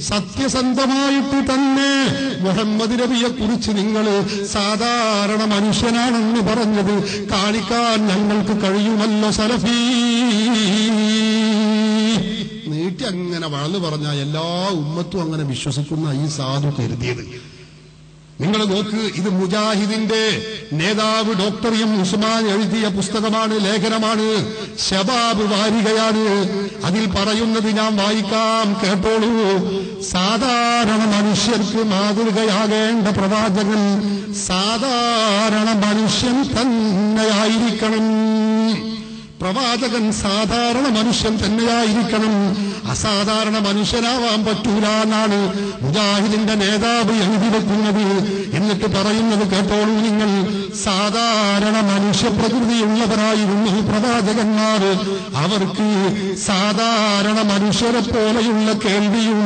സത്യസന്ധമായിട്ട് തന്നെ മുഹമ്മദ് നബിയെ കുറിച്ച് നിങ്ങൾ സാധാരണ മനുഷ്യനാണെന്ന് പറഞ്ഞത് കാണിക്കാൻ ഞങ്ങൾക്ക് കഴിയുമല്ലോ സലഫീ. നീട്ടി അങ്ങനെ വളർന്നു പറഞ്ഞ എല്ലാ ഉമ്മത്തും അങ്ങനെ വിശ്വസിക്കുന്ന ഈ സാധു കരുതിയത്. നിങ്ങൾ നോക്ക് ഇത് മുജാഹിദിന്റെ നേതാവ് ഡോക്ടർ എം ഉസ്മാൻ എഴുതിയ പുസ്തകമാണ് ലേഖനമാണ് ശബാബ് വാരികയാണ്. അതിൽ പറയുന്നത് ഞാൻ വായിക്കാം കേട്ടോളൂ. സാധാരണ മനുഷ്യർക്ക് മാതൃകയാകേണ്ട പ്രവാചകൻ സാധാരണ മനുഷ്യൻ തന്നെയായിരിക്കണം. പ്രവാചകൻ സാധാരണ മനുഷ്യൻ തന്നെയായിരിക്കണം. അസാധാരണ മനുഷ്യനാവാൻ പറ്റൂല എന്നാണ് മുജാഹിദിന്റെ നേതാവ് എഴുതി വെക്കുന്നത്. എന്നിട്ട് പറയുന്നത് കേട്ടോളൂ നിങ്ങൾ. സാധാരണ മനുഷ്യപ്രകൃതിയുള്ളവരായിരുന്നു പ്രവാചകന്മാർ അവർക്ക് സാധാരണ മനുഷ്യരെ പോലെയുള്ള കേൾവിയും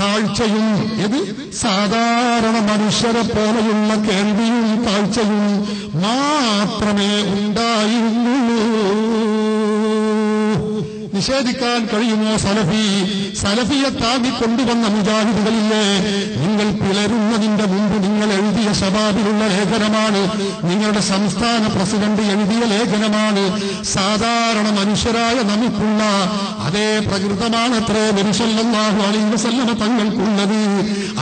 കാഴ്ചയും ഇത് സാധാരണ മനുഷ്യരെ പോലെയുള്ള കേൾവിയും കാഴ്ചയും മാത്രമേ ഉണ്ടായിരുന്നുള്ളൂ. നിഷേധിക്കാൻ കഴിയുമോ സലഫി? സലഫിയെ താങ്ങി കൊണ്ടുവന്ന മുജാഹിദുകളില്ലേ? നിങ്ങൾ പിളരുന്നതിന്റെ മുമ്പ് നിങ്ങൾ എഴുതിയ ശബാബിലുള്ള ലേഖനമാണ്. നിങ്ങളുടെ സംസ്ഥാന പ്രസിഡന്റ് എഴുതിയ ലേഖനമാണ്. സാധാരണ മനുഷ്യരായ നമുക്കുള്ള അതേ പ്രകൃതമാണ് അത്രേ നബിസല്ലാഹു അലൈഹി വസല്ലമ തങ്ങൾക്കുള്ളത്.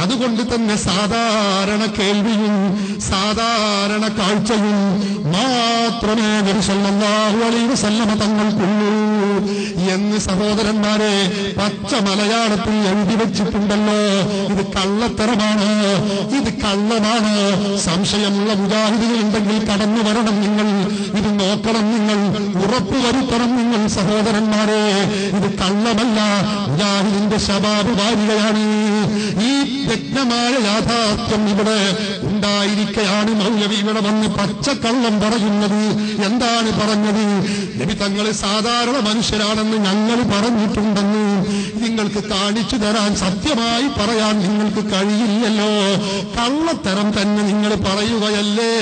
അതുകൊണ്ട് തന്നെ സാധാരണ കേൾവിയും സാധാരണ കാഴ്ചയും മാത്രമേ വസല്ലമ തങ്ങൾക്കുള്ളൂ എന്ന് സഹോദരന്മാരെ പച്ച മലയാളത്തിൽ എഴുതി വെച്ചിട്ടുണ്ടല്ലോ. ഇത് കള്ളത്തരമാണ് ഇത് കള്ളമാണ്. സംശയമുള്ള മുജാഹിദികൾ ഉണ്ടെങ്കിൽ കടന്നു വരണം നിങ്ങൾ. ഇത് നോക്കണം നിങ്ങൾ. ഉറപ്പുവരുത്തണം നിങ്ങൾ സഹോദരന്മാരെ. ഇത് കള്ളമല്ല മുജാഹിദിന്റെ ശബാബ് വാരികയാണ്. ഈ വ്യക്തമായ യാഥാർത്ഥ്യം ഇവിടെ ഉണ്ടായിരിക്കെയാണ് മൗലവി ഇവിടെ വന്ന് പച്ചക്കള്ളം പറയുന്നത്. എന്താണ് പറഞ്ഞത്? നബി തങ്ങൾ സാധാരണ മനുഷ്യരാണെന്ന് ഞങ്ങൾ പറഞ്ഞിട്ടുണ്ടെന്ന് നിങ്ങൾക്ക് കാണിച്ചു തരാൻ സത്യമായി പറയാൻ നിങ്ങൾക്ക് കഴിയില്ലല്ലോ. കള്ളത്തരം തന്നെ നിങ്ങൾ പറയുകയല്ലേ?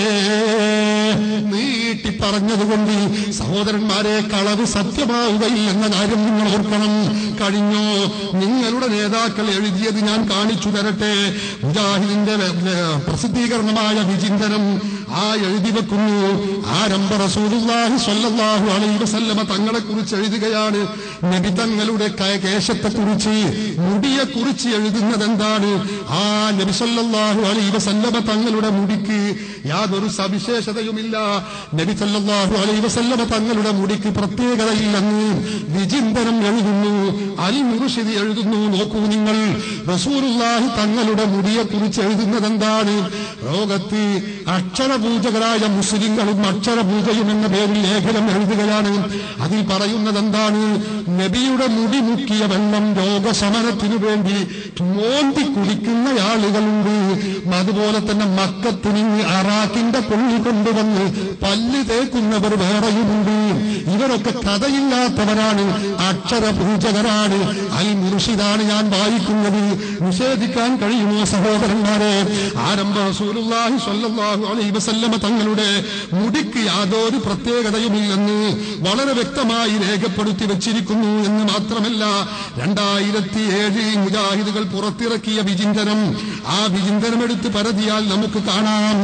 നീട്ടി പറഞ്ഞതുകൊണ്ട് സഹോദരന്മാരെ കളവ് സത്യമാവുകയില്ലെന്ന കാര്യം നിങ്ങൾ ഓർക്കണം. കഴിഞ്ഞോ? നിങ്ങളുടെ നേതാക്കൾ എഴുതിയത് ഞാൻ കാണിച്ചു തരട്ടെ. മുജാഹിദിന്റെ വെ- പ്രസിദ്ധീകരണമായ വിചിന്തനം ആ എഴുതി വെക്കുന്നു. ആരംഭ റസൂലുള്ളാഹി സ്വല്ലല്ലാഹു അലൈഹി വസല്ലമ തങ്ങളെ കുറിച്ച് എഴുതുകയാണ്. നബി തങ്ങളുടെ കേശത്തെ കുറിച്ച് മുടിയെ കുറിച്ച് എഴുതുന്നത് എന്താണ് ആ നബി സല്ലല്ലാഹു അലൈഹി വസല്ലമ തങ്ങളുടെ മുടിക്ക് യാതൊരു സവിശേഷതയുമില്ല. നബി സല്ലല്ലാഹു അലൈഹി വസല്ലമ തങ്ങളുടെ മുടിക്ക് പ്രത്യേകതയില്ലെന്ന് വിചിന്തനം എഴുതുന്നു. അൽ മുർഷിദി എഴുതുന്നു. നോക്കൂ നിങ്ങൾ. റസൂലുള്ളാഹി തങ്ങളുടെ മുടിയെ കുറിച്ച് എഴുതുന്നത് എന്താണ് ലോകത്ത് അക്ഷരപൂജകരായ മുസ്ലിങ്ങളും അക്ഷരപൂജയും എന്ന പേരിൽ ലേഖനം എഴുതുകയാണ്. അതിൽ പറയുന്നത് എന്താണ് നബിയുടെ മുടി മുക്കിയ വെള്ളം രോഗശമനത്തിനു വേണ്ടി മോന്തി കുടിക്കുന്ന ആളുകളുണ്ട്. അതുപോലെ തന്നെ മക്കത്തിന് അറാക്കിന്റെ കൊള്ളി കൊണ്ടുവന്ന് പല്ല് തേക്കുന്നവർ വേറെയുമുണ്ട്. ഇവരൊക്കെ കഥയില്ലാത്തവരാണ് അക്ഷരപൂജകരാണ് അൽ മുർഷിദാണ് ഞാൻ വായിക്കുന്നത്. നിഷേധിക്കാൻ കഴിയുമോ സഹോദരന്മാരെ? ആരംഭ റസൂലുള്ളാഹി സ്വല്ലല്ലാഹു അലൈഹി വസല്ലമ തങ്ങളുടെ മുടിക്ക് യാതൊരു പ്രത്യേകതയുമില്ലെന്ന് വളരെ വ്യക്തമായി രേഖപ്പെടുത്തി വെച്ചിരിക്കുന്നു എന്ന് മാത്രമല്ല രണ്ടായിരത്തി ഏഴിൽ മുജാഹിദുകൾ പുറത്തിറക്കിയ വിചിന്തനം ആ വിചിന്തനം എടുത്ത് പരതിയാൽ നമുക്ക് കാണാം.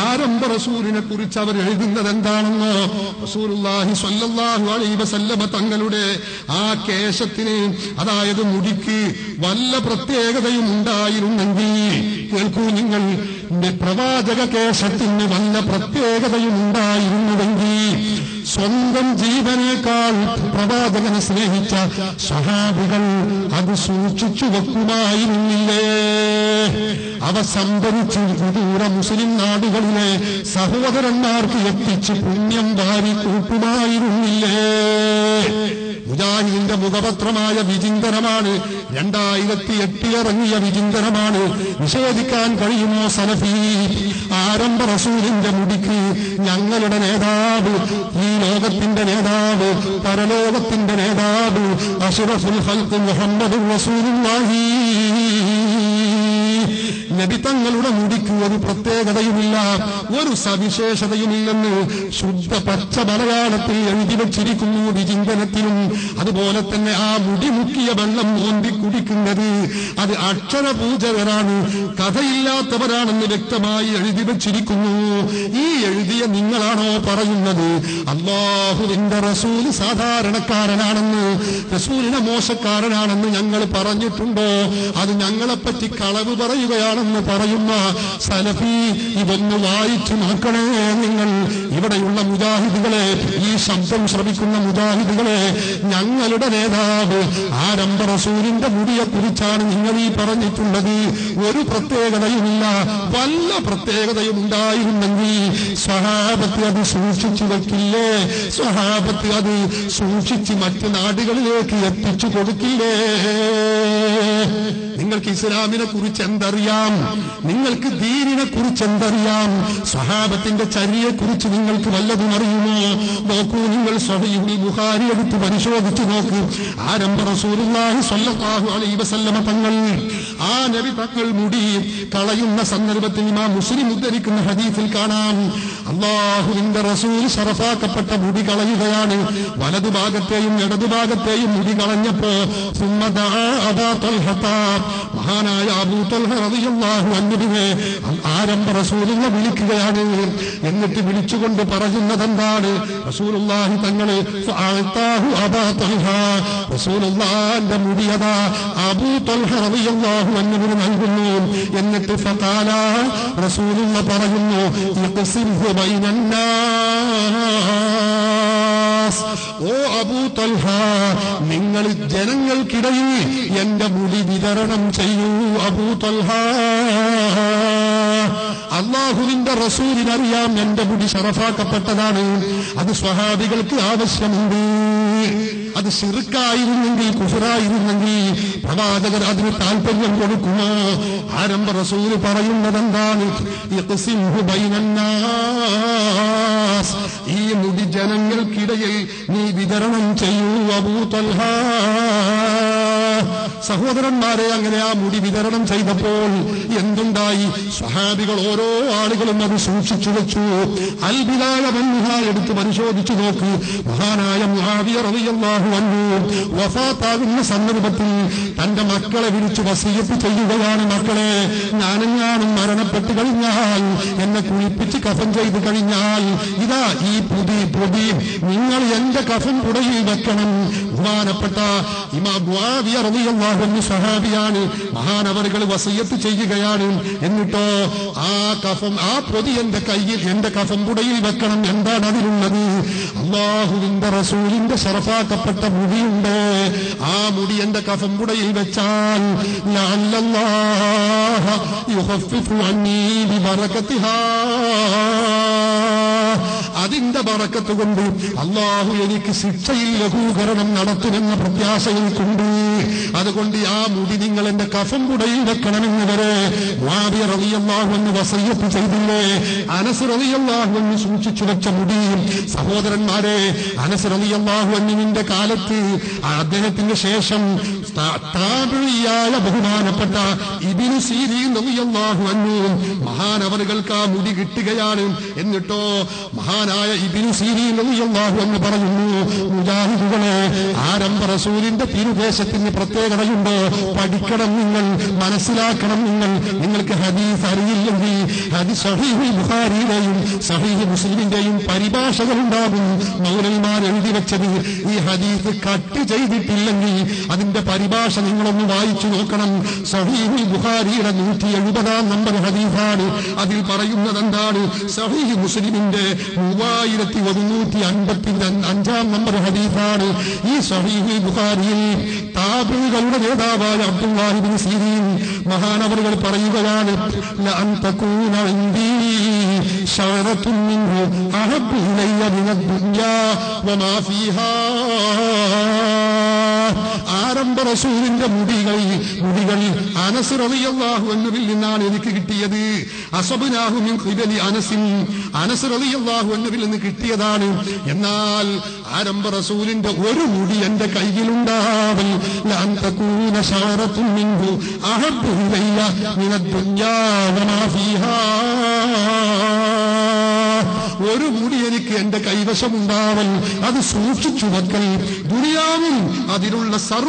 ആരംഭ റസൂലിനെ കുറിച്ച് അവർ എഴുതുന്നത് എന്താണെന്നോ? റസൂലുള്ളാഹി സ്വല്ലല്ലാഹു അലൈഹി വസല്ലമ തങ്ങളുടെ ആ കേശത്തിന് അതായത് മുടിക്ക് വല്ല പ്രത്യേകതയും ഉണ്ടായിരുന്നെങ്കിൽ കേൾക്കൂ നിങ്ങൾ പ്രവാചക കേശത്തിന് വല്ല പ്രത്യേകതയുണ്ടായിരുന്നുവെങ്കിൽ സ്വന്തം ജീവനേക്കാൾ പ്രവാചകനെ സ്നേഹിച്ച സഹാബികൾ അത് സൂക്ഷിച്ചു വെക്കുമായിരുന്നില്ലേ? അവ സംഭരിച്ച് വിദൂര മുസ്ലിം നാടുകളിലെ സഹോദരന്മാർക്ക് എത്തിച്ച് പുണ്യം വാരി കൂട്ടുമായിരുന്നില്ലേ? മുജാഹിദിന്റെ മുഖപത്രമായ വിചിന്തനമാണ്. രണ്ടായിരത്തി എട്ടിൽ ഇറങ്ങിയ വിചിന്തനമാണ്. നിഷേധിക്കാൻ കഴിയുമോ സലഫി? ആരംഭ റസൂലിന്റെ മുടിക്ക് ഞങ്ങളുടെ നേതാവ് ഈ ലോകത്തിന്റെ നേതാവ് പരലോകത്തിന്റെ നേതാവ് അഷറഫുൽ ഹൽക്ക് മുഹമ്മദ് റസൂലുള്ളാഹി. നബി തങ്ങളുടെ മുടിക്ക് ഒരു പ്രത്യേകതയുമില്ല. ഒരു സവിശേഷതയുമില്ലെന്ന് ശുദ്ധ പച്ച മലയാളത്തിൽ എഴുതി വിചിന്തനത്തിലും. അതുപോലെ തന്നെ ആ മുടി മുക്കിയ വെള്ളം ഓന്തി കുടിക്കുന്നത് അത് അക്ഷരപൂജകരാണ് കഥയില്ലാത്തവരാണെന്ന് വ്യക്തമായി എഴുതി വച്ചിരിക്കുന്നു. ഈ എഴുതിയ നിങ്ങളാണോ പറയുന്നത്? അള്ളാഹുവിന്റെ റസൂൽ സാധാരണക്കാരനാണെന്ന് റസൂലിനെ മോശക്കാരനാണെന്ന് ഞങ്ങൾ പറഞ്ഞിട്ടുണ്ടോ? അത് ഞങ്ങളെപ്പറ്റി കളവ് പറയുകയാണെന്ന് പറയുന്ന സലഫി ഇതൊന്ന് വായിച്ചു നോക്കണേ. നിങ്ങൾ ഇവിടെയുള്ള മുജാഹിദുകളെ ഈ ശബ്ദം ശ്രമിക്കുന്ന മുജാഹിദുകളെ ഞങ്ങളുടെ നേതാവ് ആരംഭ റസൂലിന്റെ മുടിയെക്കുറിച്ചാണ് നിങ്ങൾ ഈ പറഞ്ഞിട്ടുള്ളത്. ഒരു പ്രത്യേകതയുമില്ല വല്ല പ്രത്യേകതയും ഉണ്ടായിരുന്നെങ്കിൽ സ്വഹാബത്ത് അത് സൂക്ഷിച്ചു വെക്കില്ലേ? സ്വഹാബത്ത് അത് സൂക്ഷിച്ച് മറ്റു നാടുകളിലേക്ക് എത്തിച്ചു കൊടുക്കില്ലേ? നിങ്ങൾക്ക് ഇസ്ലാമിനെ കുറിച്ച് എന്തറിയാം? നിങ്ങൾക്ക് ദീനിനെ കുറിച്ച് എന്തറിയാം സ്വഹാബത്തിന്റെ ചരിയെ കുറിച്ച് നിങ്ങൾക്ക് വല്ലതും അറിയുമോ? നോക്കൂ നിങ്ങൾ സ്വഹീഹുൽ ബുഹാരി എടുത്ത് പരിശോധിച്ചു നോക്കൂ. ആരംഭ റസൂലുള്ളാഹി സ്വല്ലല്ലാഹു അലൈഹി വസല്ലമ തങ്ങൾ ആ നബി തങ്ങൾ മുടി കളയുന്ന സന്ദർഭത്തിൽ ഇമാം മുസ്ലിം ഉദ്ധരിക്കുന്ന ഹദീസിൽ കാണാം. അള്ളാഹുവിന്റെ റസൂൽ ശറഫാക്കപ്പെട്ട മുടി കളയുകയാണ്. വലതുഭാഗത്തെയും ഇടതുഭാഗത്തെയും മുടി കളഞ്ഞപ്പോ മഹാനായ അബൂ തൽഹ റളിയല്ലാഹു അൻഹുവിനെ ആരംഭ റസൂലിനെ വിളിക്കുകയാണ്. എന്നിട്ട് വിളിച്ചുകൊണ്ട് പറയുന്നത് എന്താണ് റസൂലുള്ളാഹി തങ്ങൾ ഫഅഅതാഹു മുടിയത അബൂ ത്വൽഹ റളിയല്ലാഹു അൻഹുവിന് നൽകുന്നു. എന്നിട്ട് ഫഖാല റസൂലുള്ള പറയുന്നു ബൈനന്നാസ്. ഓ അബൂ തൽഹ നിങ്ങൾ ജനങ്ങൾക്കിടയിൽ എന്റെ മുടി വിതരണം ചെയ്യൂ അബൂ തൽഹ. അള്ളാഹുവിന്റെ റസൂലിനറിയാം എന്റെ മുടി ഷറഫാക്കപ്പെട്ടതാണ് അത് സ്വഹാബികൾക്ക് ആവശ്യമുണ്ട്. അത് ശിർക്കായിരുന്നെങ്കിൽ കുഫറായിരുന്നെങ്കിൽ പ്രവാചകർ അതിന് താല്പര്യം കൊടുക്കുമോ? ആരംഭ റസൂൽ പറയുന്നത് എന്താണ്. ഈ മുടി ജനങ്ങൾക്കിടയിൽ നീ വിതരണം ചെയ്യൂ അബൂ തൽഹ. സഹോദരന്മാരെ അങ്ങനെ ആ മുടി വിതരണം ചെയ്തപ്പോൾ എന്തുണ്ടായി? സ്വഹാബികൾ ഓരോ ആളുകളും അത് സൂക്ഷിച്ചു വെച്ചു. അൽബിലായ ബന്ധ എടുത്ത് പരിശോധിച്ചു നോക്ക്. മഹാനായ വഫാത്താകുന്ന സന്ദർഭത്തിൽ തന്റെ മക്കളെ വിളിച്ചു വസീയത്ത് ചെയ്യുകയാണ് മക്കളെ. ഞാനെങ്ങാനും മരണപ്പെട്ടു കഴിഞ്ഞാൽ എന്നെ കുളിപ്പിച്ച് കഫൻ ചെയ്തു കഴിഞ്ഞാൽ ഇതാ ഈ പുതി പൊതി. നിങ്ങൾ എന്റെ കഫൻ പുടയിൽ വെക്കണം. ബഹുമാനപ്പെട്ട ഇമാ മുആവിയ അൻഹു സഹാബിയാണ്. മഹാനവറുകൾ വസയത്ത് ചെയ്യുകയാണ്. എന്നിട്ടോ ആ കഫം ആ പൊതി എന്റെ കയ്യിൽ എന്റെ കഫം പുടയിൽ വെക്കണം. എന്താണ് അതിലുള്ളത്? അള്ളാഹുവിന്റെ റസൂലിന്റെ ശറഫാക്കപ്പെട്ട മുടിയുണ്ട്? ആ മുടി എന്റെ കഫം പുടയിൽ വെച്ചാൽ അതിന്റെ പറക്കത്തുകൊണ്ട് അള്ളാഹു എനിക്ക് ശിക്ഷയിൽ ലഘൂകരണം നടത്തുമെന്ന പ്രത്യാശയിൽ കൊണ്ട് അതുകൊണ്ട് ആ മുടി നിങ്ങൾ എന്റെ കഫം കുടയിൽ വെക്കണമെന്ന് വരെ വാബിയ റളിയല്ലാഹു എന്ന് വസയ്യത്ത് ചെയ്തില്ലേ? അനസ് റളിയല്ലാഹു എന്ന് സൂക്ഷിച്ചു വെച്ച മുടിയും സഹോദരന്മാരെ അനസ് റളിയല്ലാഹു എന്നിന്റെ കാലത്ത് അദ്ദേഹത്തിന് ശേഷം ത- താബിഴിയായ ബഹുമാനപ്പെട്ട ഇബിനു സീരി റളിയല്ലാഹു അൻഹു മഹാനവറുകൾക്ക് ആ മുടി കിട്ടുകയാണ് എന്നിട്ടോ മഹാനായ ഇബിനു സീരി റളിയല്ലാഹു എന്ന് പറയുന്നു മുജാഹിദുകളെ ആരംഭ റസൂലിന്റെ തിരുദേശത്തിന് പ്രത്യേകതയുണ്ട്. പഠിക്കണം നിങ്ങൾ മനസ്സിലാക്കണം നിങ്ങൾ. നിങ്ങൾക്ക് ഹദീസ് അറിയില്ലെങ്കിൽ ഹദീസ് സഹീഹി ബുഹാരിയുടെയും സഹീഹി മുസ്ലിമിന്റെയും പരിഭാഷകൾ ഉണ്ടാകും മൗലന്മാർ എഴുതി വെച്ചത് ഈ ഹദീസ് കട്ട് ചെയ്തിട്ടില്ലെങ്കിൽ അതിന്റെ പരിഭാഷ നിങ്ങളൊന്ന് വായിച്ചു നോക്കണം. സഹീഹി ബുഹാരിയുടെ നൂറ്റി എഴുപതാം നമ്പർ ഹദീഫാണ് അതിൽ പറയുന്നത് എന്താണ് സഹീഹ് മുസ്ലിമിന്റെ മൂവായിരത്തി ഒരുന്നൂറ്റി അൻപത്തി അഞ്ചാം നമ്പർ ഹദീഫാണ് ഈ സഹീഹ് ബുഖാരിയിൽ താബികളുടെ നേതാവായ അബ്ദുല്ലാഹിബിൻ സീരീൻ മഹാനവറുകൾ പറയുകയാണ് ആരംഭ റസൂലിന്റെ മുടികളിൽ മുടികൾ അനസ് റളിയല്ലാഹു അൻഹുവിൽ നിന്നാണ് എനിക്ക് കിട്ടിയത്. അസബനാഹു മിൻ ഖിബലി അനസിൻ അനസ് റളിയല്ലാഹു അൻഹുവിൽ നിന്ന് കിട്ടിയതാണ്. എന്നാൽ ആരംഭ റസൂലിന്റെ ഒരു മുടി എന്റെ കയ്യിലുണ്ടാവൽ ലഅൻ തകൂന മിൻഹു ദുനിയാ വമാ ഫീഹാ. ഒരു മുടി എനിക്ക് എന്റെ കൈവശമുണ്ടാവൽ അത് സൂക്ഷിച്ചു വെക്കൽ. ദുനിയാവും അതിലുള്ള സർവ